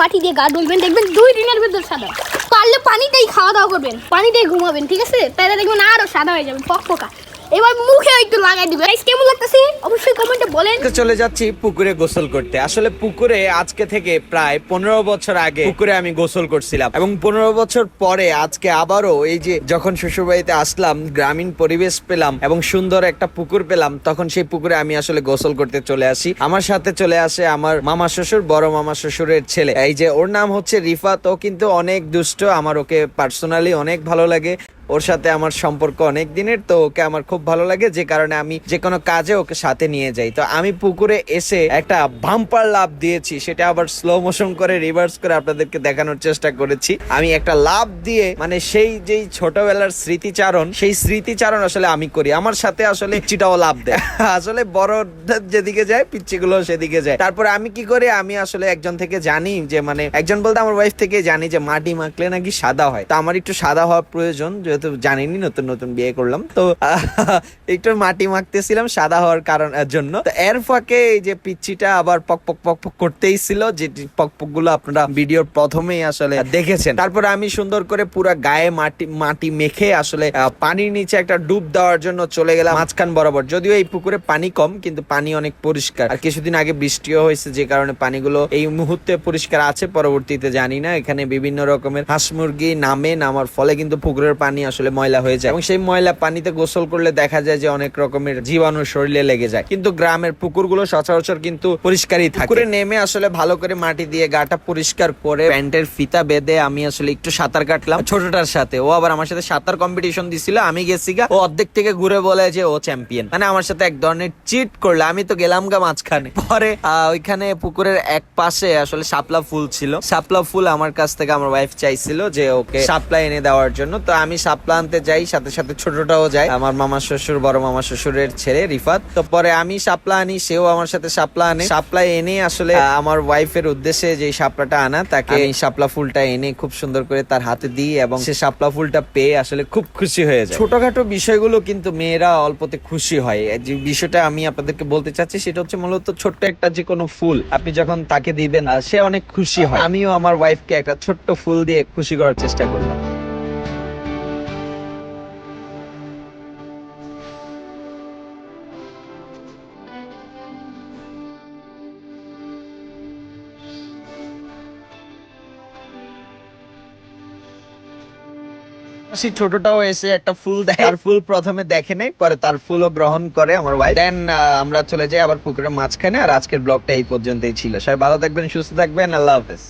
মাটি দিয়ে গা ডুলবেন, দেখবেন দুই দিনের ভিতর সাদা। পারলে পানিতেই খাওয়া দাওয়া করবেন, পানিতেই ঘুমাবেন, ঠিক আছে? তাহলে দেখবেন আরও সাদা হয়ে যাবেন পক পকা এবার মুখে একটু লাগাই দিবেন Guys, কেমন লাগতেছে? অবশ্যই কমেন্টে বলেন। তো চলে যাচ্ছি পুকুরে গোসল করতে। আসলে পুকুরে আজকে থেকে প্রায় পনেরো বছর আগে পুকুরে আমি গোসল করছিলাম। এবং পনেরো বছর পরে আজকে আবারও এই যে যখন শ্বশুরবাড়িতে আসলাম গ্রামীণ পরিবেশ পেলাম এবং সুন্দর একটা পুকুর পেলাম তখন সেই পুকুরে আমি আসলে গোসল করতে চলে আসি। আমার সাথে চলে আসে আমার মামা শ্বশুর বড় মামা শ্বশুরের ছেলে। এই যে ওর নাম হচ্ছে রিফাত ও কিন্তু অনেক দুষ্ট আমার ওকে পার্সোনালি অনেক ভালো লাগে। ওর সাথে আমার সম্পর্ক অনেক দিনের, তো ওকে আমার খুব ভালো লাগে, যে কারণে আমি যে কোনো কাজে ওকে সাথে নিয়ে যাই। তো আমি পুকুরে এসে একটা বাম্পার লাভ দিয়েছি, সেটা আবার স্লো মোশন করে রিভার্স করে আপনাদেরকে দেখানোর চেষ্টা করেছি। আমি একটা লাভ দিয়ে মানে সেই যেই ছোটবেলার স্মৃতিচারণ, সেই স্মৃতিচারণ আসলে আমি করি। আমার সাথে আসলে পিচ্ছিটাও লাভ দেয়। আসলে বড় যেদিকে যায় পিচ্ছিগুলো সেদিকে যায়। তারপরে আমি কি করি, আমি আসলে একজন থেকে জানি যে মানে একজন বলতে আমার ওয়াইফ থেকে জানি যে, মাটি মাখলে নাকি সাদা হয়। তো আমার একটু সাদা হওয়া প্রয়োজন যেহেতু জানিনি, নতুন নতুন বিয়ে করলাম। তো, একটু মাটি মাখতেছিলাম সাদা হওয়ার কারণ জন্য। তো এর ফাঁকে এই যে পিচ্ছিটা আবার পক পক পক পক করতেই ছিল, যে পক পকগুলো আপনারা ভিডিওর প্রথমেই আসলে দেখেছেন। তারপরে আমি সুন্দর করে পুরো গায়ে মাটি মাটি মেখে আসলে পানির নিচে একটা ডুব দেওয়ার জন্য চলে গেলাম মাঝখান বরাবর। যদিও এই পুকুরে পানি কম, কিন্তু পানি অনেক পরিষ্কার। আর কিছুদিন আগে বৃষ্টিও হয়েছে, যে কারণে পানিগুলো এই মুহূর্তে পরিষ্কার আছে, পরবর্তীতে জানি না। এখানে বিভিন্ন রকমের হাঁস মুরগি নামে, নামার ফলে কিন্তু পুকুরের পানি আসলে ময়লা হয়ে যায়। এবং সেই ময়লা পানিতে গোসল করলে দেখা যায় যে অনেক রকমের জীবাণু শরীরে লেগে যায়। কিন্তু গ্রামের পুকুরগুলো সচরাচর কিন্তু পরিষ্কারই থাকে। পুকুরে নেমে আসলে ভালো করে মাটি দিয়ে গাটা পরিষ্কার করে প্যান্টের ফিতা বেঁধে আমি আসলে একটু সাঁতার কাটলাম ছোটটার সাথে। ও আবার আমার সাথে সাঁতার কম্পিটিশন দিছিল, আমি গেছি গা। ও অর্ধেক থেকে ঘুরে বলে যে ও চ্যাম্পিয়ন মানে আমার সাথে এক ধরনের চিট করলে, আমি তো গেলাম গা মাঝখানে। পরে ওইখানে পুকুরের এক পাশে আসলে শাপলা ফুল ছিল। শাপলা ফুল আমার কাছ থেকে আমার ওয়াইফ চাইছিল যে ওকে শাপলা এনে দেওয়ার জন্য। তো আমি শাপলা আনতে যাই সাথে সাথে ছোটটাও যায়। আমার মামা শ্বশুর বড় মামা শ্বশুরের ছেলে রিফাত। তো পরে আমি শাপলা আনি সেও আমার সাথে শাপলা আনে। শাপলা এনে আসলে আমার ওয়াইফের উদ্দেশ্যে যে শাপলাটা আনা তাকে এই শাপলা ফুলটা এনে খুব সুন্দর করে তার হাতে দিই এবং সে শাপলা ফুলটা পেয়ে আসলে খুব খুশি হয়ে যায়। ছোটখাটো বিষয়গুলো কিন্তু মেয়েরা অল্পতে খুশি হয়। যে বিষয়টা আমি আপনাদেরকে বলতে চাচ্ছি সেটা হচ্ছে মূলত ছোট্ট একটা যে কোনো ফুল আপনি যখন তাকে দিবেন সে অনেক খুশি হয়। আমিও আমার ওয়াইফকে একটা ছোট্ট ফুল দিয়ে খুশি করার চেষ্টা করলাম। সেই ছোটটাও এসে একটা ফুল দেয়। আর ফুল প্রথমে দেখে নেই, পরে তার ফুলও গ্রহণ করে আমার ওয়াইফ দেন আমরা চলে যাই আবার পুকুরের মাঝখানে, আর আজকের ব্লগটা এই পর্যন্তই ছিল। সবাই ভালো থাকবেন, সুস্থ থাকবেন, আল্লাহ হাফেজ।